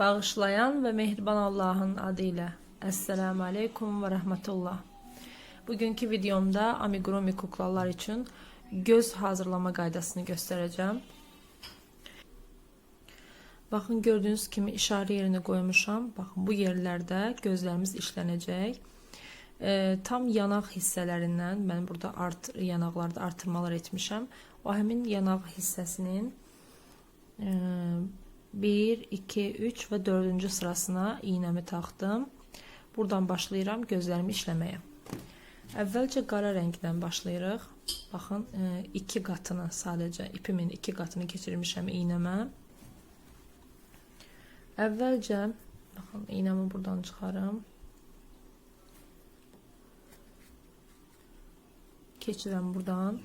Bağışlayan ve mehriban Allah'ın adıyla. Esselamu Aleyküm ve Rahmetullah. Bugünkü videomda amigurumi kuklalar için göz hazırlama qaydasını göstereceğim. Bakın gördüğünüz kimi işarə yerine koymuşam. Bakın bu yerlerde gözlerimiz işlənəcək. E, tam yanaq hissələrindən mən burada art yanaqlarda artırmalar etmişəm. O həmin yanaq hissəsinin e, 1, 2, 3 ve 4. sırasına iğnemi taktım. Buradan başlayıram gözlərimi işləməyə. Əvvəlcə qara rəngdən başlayırıq. Baxın, 2 qatını sadəcə ipimin 2 qatını keçirmişəm iynəmə. Əvvəlcə baxın, iynəmi buradan çıxarım. Keçirəm buradan.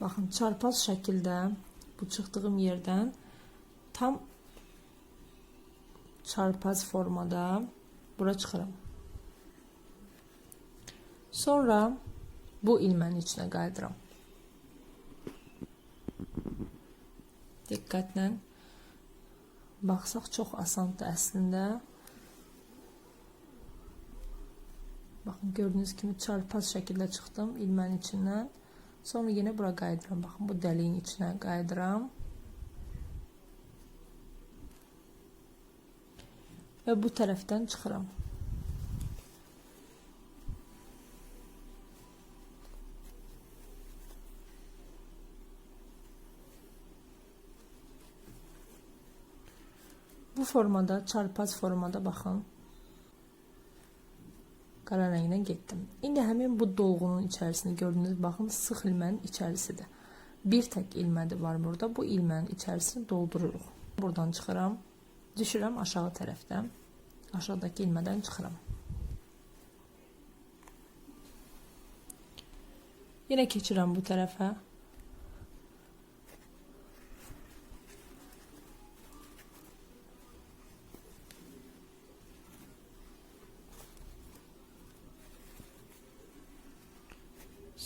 Baxın, çarpaz şəkildə bu çıxdığım yerdən tam çarpaz formada bura çıxıram. Sonra bu ilmənin içinə qayıdıram. Diqqətlə baxsaq çox asandır əslində. Baxın gördüyünüz kimi çarpaz şəkildə çıxdım ilmənin içindən. Sonra yenə bura qayıdıram. Baxın bu dəliyin içinə qayıdıram. Və bu tərəfdən çıxıram. Bu formada, çarpaz formada baxın. Qara rənglə getdim. İndi həmin bu dolğunun içərisini gördünüz, baxın, sıx ilmənin içərisidir. Bir tək ilmədir var burada. Bu ilmənin içərisini doldururuq. Buradan çıxıram. Düşürəm aşağı tərəfdən. Aşağıdakı ilmədən çıxıram. Yenə keçirəm bu tərəfə.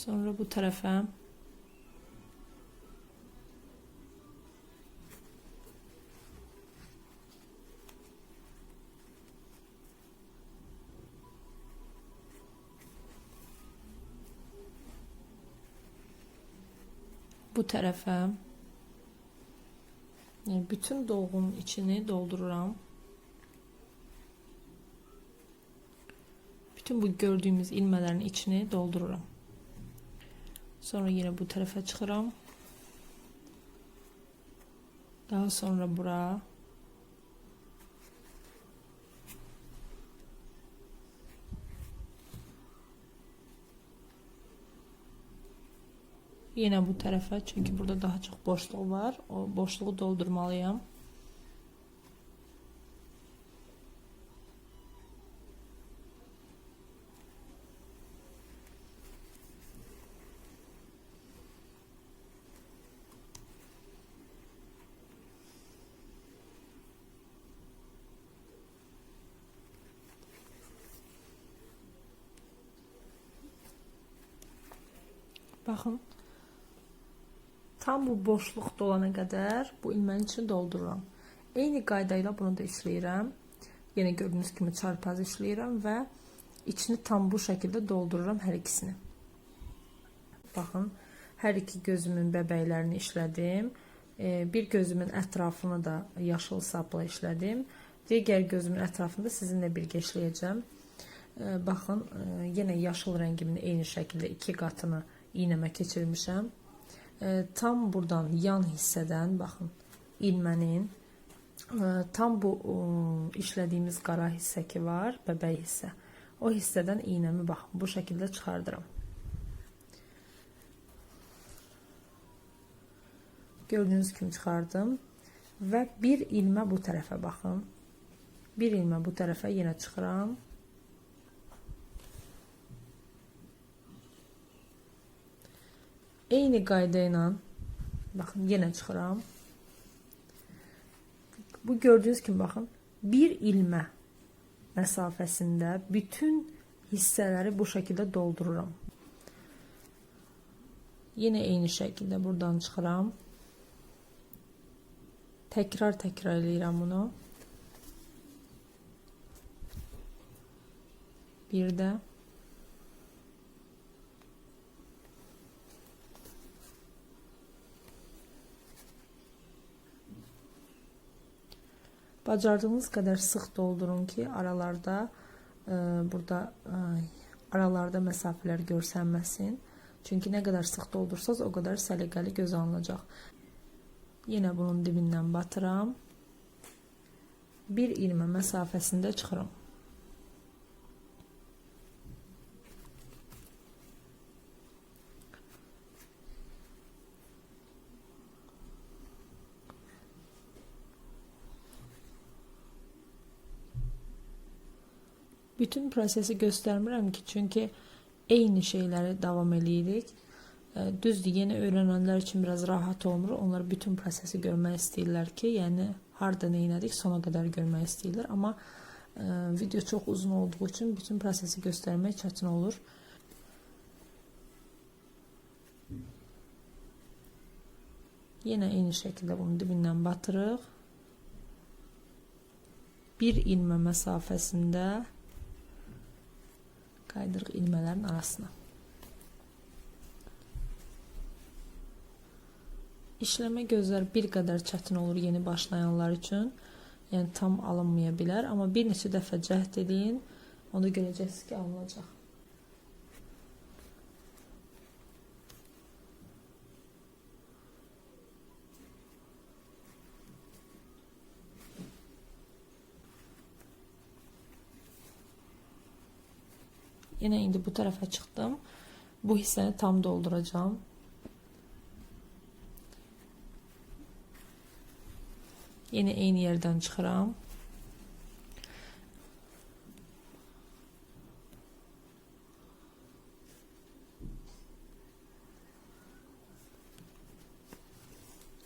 Sonra bu tarafa. Bu tarafa. Yani bütün dolgunun içini doldururam. Bütün bu gördüğümüz ilmelerin içini doldururam. Sonra yine bu tarafa çıxıram. Daha sonra bura. Yine bu tarafa çünkü burada daha çok boşluk var. O boşluğu doldurmalıyım. Baxın. Tam bu boşluq dolana qədər bu ilmənin içini doldururam. Eyni qayda ilə bunu da işləyirəm. Yenə gördüyünüz kimi çarpaz işləyirəm və içini tam bu şəkildə doldururam hər ikisini. Baxın, hər iki gözümün bəbəklərini işlədim. Bir gözümün ətrafını da yaşıl sapla işlədim. Digər gözümün ətrafını da sizinlə birgə işləyəcəm. Baxın, yenə yaşıl rəngimin eyni şəkildə iki qatını iğnəmə keçirmişəm. E, tam buradan yan hissədən baxın ilmənin e, tam bu e, işlədiyimiz qara hissə ki var, bəbək hissə. O hissədən iğnəmi baxın bu şəkildə çıxardıram. Gördüyünüz kimi çıxardım və bir ilmə bu tərəfə baxın. Bir ilmə bu tərəfə yenə çıxıram. eyni qayda ilə baxın yenə çıxıram. Bu gördüyünüz kimi baxın bir ilmə məsafəsində bütün hissələri bu şəkildə doldururam. Yenə eyni şəkildə buradan çıxıram. Təkrar təkrar eləyirəm bunu. Bir də Bacardığınız kadar sık doldurun ki aralarda e, burada e, aralarda mesafeler görsənməsin. Çünkü ne kadar sık doldursanız o kadar səliqəli göz alınacaq. Yine bunun dibindən batıram. Bir ilmə məsafəsində çıxıram. Bütün prosesi göstərmirəm ki, çünki eyni şeyləri davam eləyirik. E, Düzdür, yeni öyrənənlər üçün biraz rahat olmur. Onlar bütün prosesi görmək istəyirlər ki, yəni harda nə etdik, sona qədər görmək istəyirlər. Amma e, video çox uzun olduğu üçün bütün prosesi göstərmək çətin olur. Yenə eyni şəkildə bunu dibindən batırıq. Bir ilmə məsafəsində kaydırıq ilmələrin arasına. İşləmə gözlər bir qədər çətin olur yeni başlayanlar üçün. Yəni tam alınmaya bilər, amma bir neçə dəfə cəhd edin, onda görəcəksiniz ki, alınacaq. Yine indi bu tarafa çıktım. Bu hissəni tam dolduracağım. Yine eyni yerden çıxıram.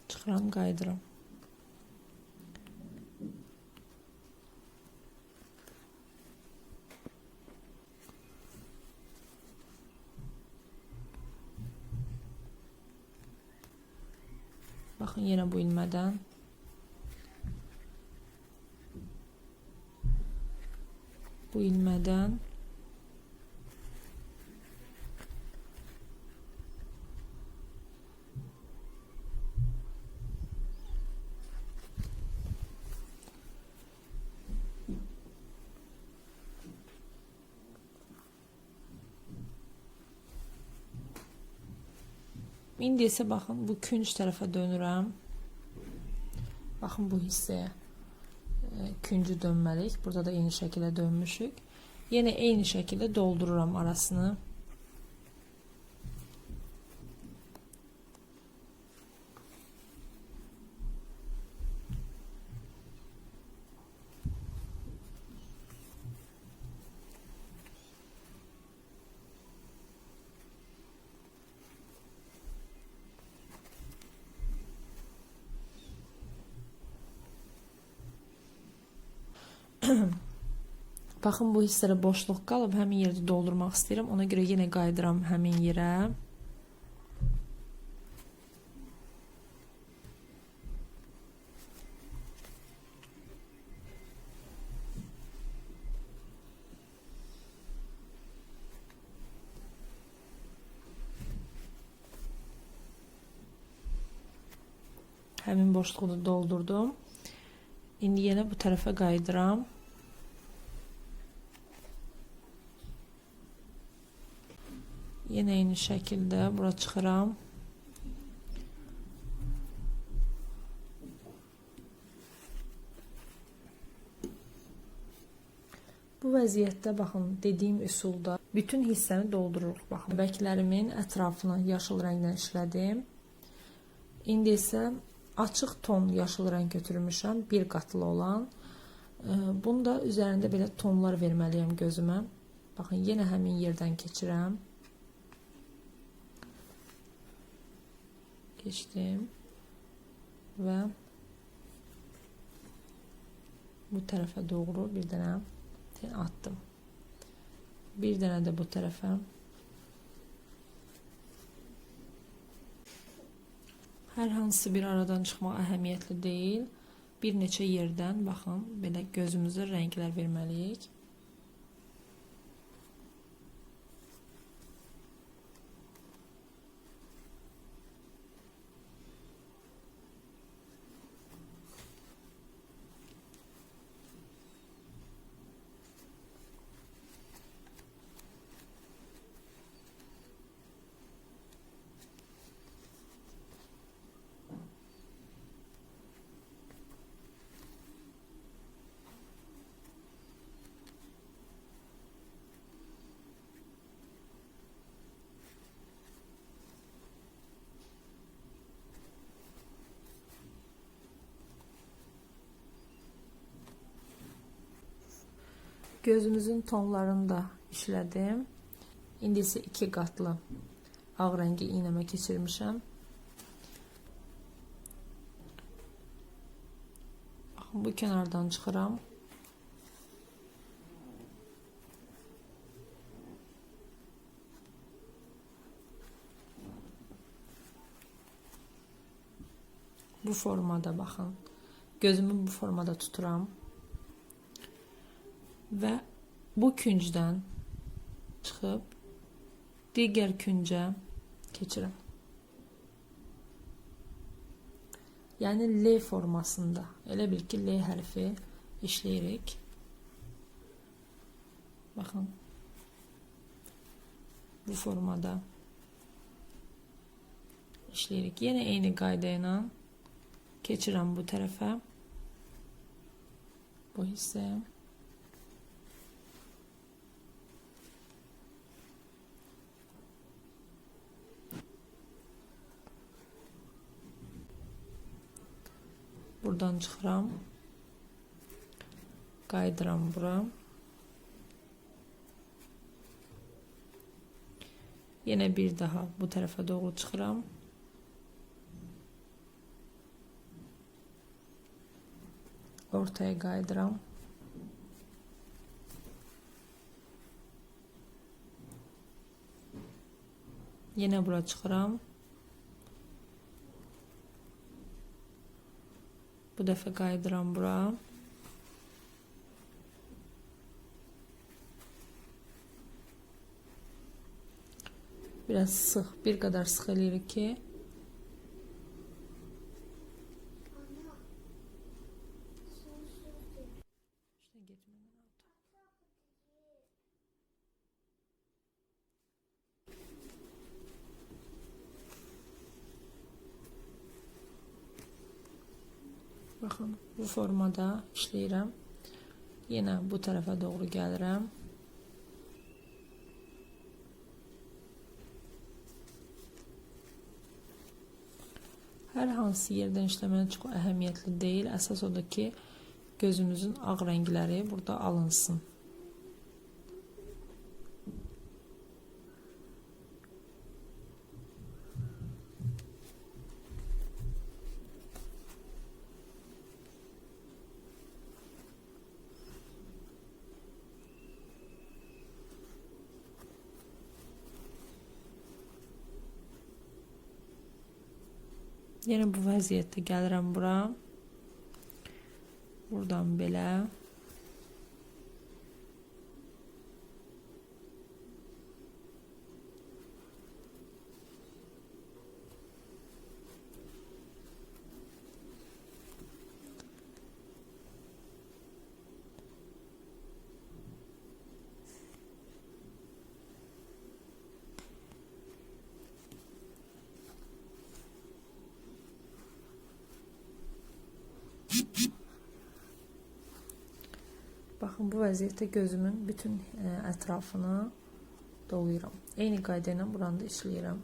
Çıxıram, qayıdıram. Bakın yine bu ilmeden bu ilmeden İndi isə baxın bu künc tərəfə dönürəm. Baxın bu hissəyə e, küncü dönməliyik. Burada da eyni şəkildə dönmüşük. Yenə eyni şəkildə doldururam arasını. Baxın bu hissədə boşluq qalıb, həmin yerdə doldurmaq istəyirəm. Ona görə yenə qayıdıram həmin yerə. Həmin boşluğu doldurdum. İndi yenə bu tərəfə qayıdıram. Yine aynı şekilde bura çıxıram. Bu vəziyyətdə baxın, dediyim üsulda bütün hissəni doldururuq. Baxın, bəklərimin ətrafını yaşıl rənglə işlədim. İndi isə açıq ton yaşıl rəng götürmüşəm, bir qatlı olan. Bunu da üzərində belə tonlar verməliyəm gözümə. Baxın, yenə həmin yerdən keçirəm. Geçtim ve bu tarafa doğru bir tane attım. Bir tane de bu tarafa. Hər hansı bir aradan çıxmaq əhəmiyyətli deyil. Bir neçə yerdən baxın, belə gözümüzə rənglər verməliyik. Gözümüzün tonlarını da işlədim. İndi isə iki qatlı ağ rəngi iynəmə keçirmişəm. Bu kənardan çıxıram. Bu formada baxın. Gözümü bu formada tuturam. Və bu küncdən çıxıb digər küncə keçirəm. Yəni L formasında. Elə bil ki L hərfi işləyirik. Baxın. Bu formada işləyirik. Yenə eyni qayda ilə bu tərəfə. Bu hissəyə. Buradan çıxıram. Qaydıram bura. Yenə bir daha bu tərəfə doğru çıxıram. Ortaya qaydıram. Yenə bura çıxıram. Bu dəfə qayıdıram bura. Biraz sıx, bir qədər sıx eləyirik ki, formada işləyirəm. Yenə bu tərəfə doğru gəlirəm. Hər hansı yerdən işləmək çox əhəmiyyətli deyil. Əsas odur ki, gözümüzün ağ rəngləri burada alınsın. Yenə bu vəziyyətdə gəlirəm bura. Buradan belə. Baxın bu vəziyyətdə gözümün bütün ə, ətrafını dolayıram. Eyni qayda ilə buranı da işləyirəm.